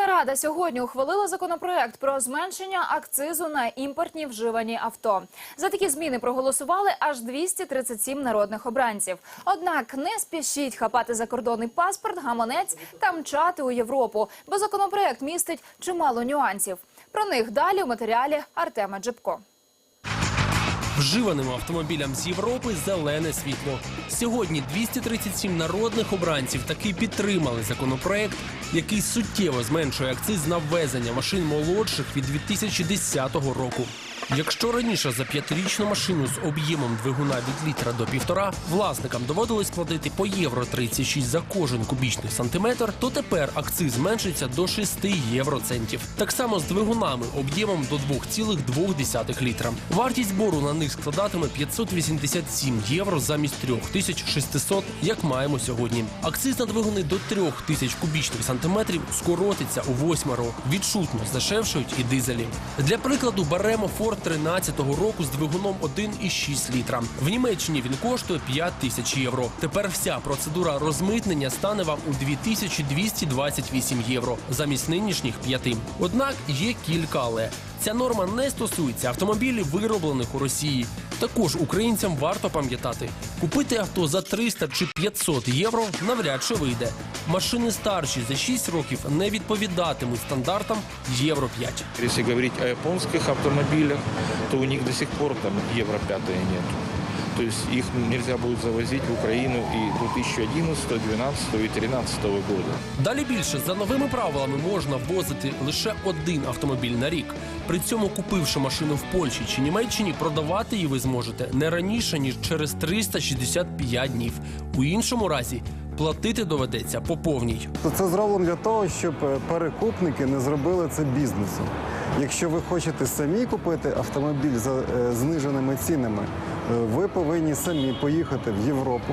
Верховна Рада сьогодні ухвалила законопроект про зменшення акцизу на імпортні вживані авто. За такі зміни проголосували аж 237 народних обранців. Однак не спішіть хапати закордонний паспорт, гаманець та мчати у Європу, бо законопроект містить чимало нюансів. Про них далі у матеріалі Артема Джипко. Вживаним автомобілям з Європи зелене світло. Сьогодні 237 народних обранців таки підтримали законопроект, який суттєво зменшує акциз на ввезення машин молодших від 2010 року. Якщо раніше за п'ятирічну машину з об'ємом двигуна від літра до півтора власникам доводилось платити по євро 36 за кожен кубічний сантиметр, то тепер акциз зменшиться до 6 євроцентів. Так само з двигунами об'ємом до 2,2 літра. Вартість збору на них складатиме 587 євро замість 3600, як маємо сьогодні. Акциз на двигуни до 3000 кубічних сантиметрів скоротиться у восьмеро. Відчутно здешевшують і дизелі. Для прикладу беремо Ford 13-го року з двигуном 1,6 літра. В Німеччині він коштує 5 тисяч євро. Тепер вся процедура розмитнення стане вам у 2228 євро замість нинішніх п'яти. Однак є кілька але. Ця норма не стосується автомобілів, вироблених у Росії. Також українцям варто пам'ятати, купити авто за 300 чи 500 євро навряд чи вийде. Машини старші за 6 років не відповідатимуть стандартам Євро 5. Якщо говорити о японських автомобілях, то у них до сих пор там евро пятое нет. То есть их нельзя будет завозить в Украину и 2011, 2012 и 2013 года. Далі більше за новими правилами можна ввозити лише один автомобіль на рік. При цьому, купивши машину в Польщі чи Німеччині, продавати її ви зможете не раніше ніж через 365 днів. У іншому разі платити доведеться по повній. Це зроблено для того, щоб е, перекупники не зробили це бізнесом. Якщо ви хочете самі купити автомобіль за е, зниженими цінами, е, ви повинні самі поїхати в Європу,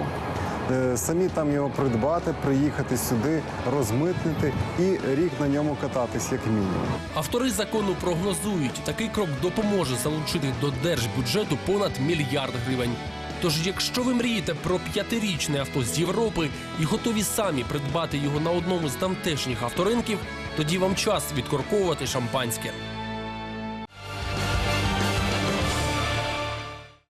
самі там його придбати, приїхати сюди, розмитнити і рік на ньому кататись як мінімум. Автори закону прогнозують, такий крок допоможе залучити до держбюджету понад мільярд гривень. Тож, якщо ви мрієте про п'ятирічне авто з Європи і готові самі придбати його на одному з тамтешніх авторинків, тоді вам час відкорковувати шампанське.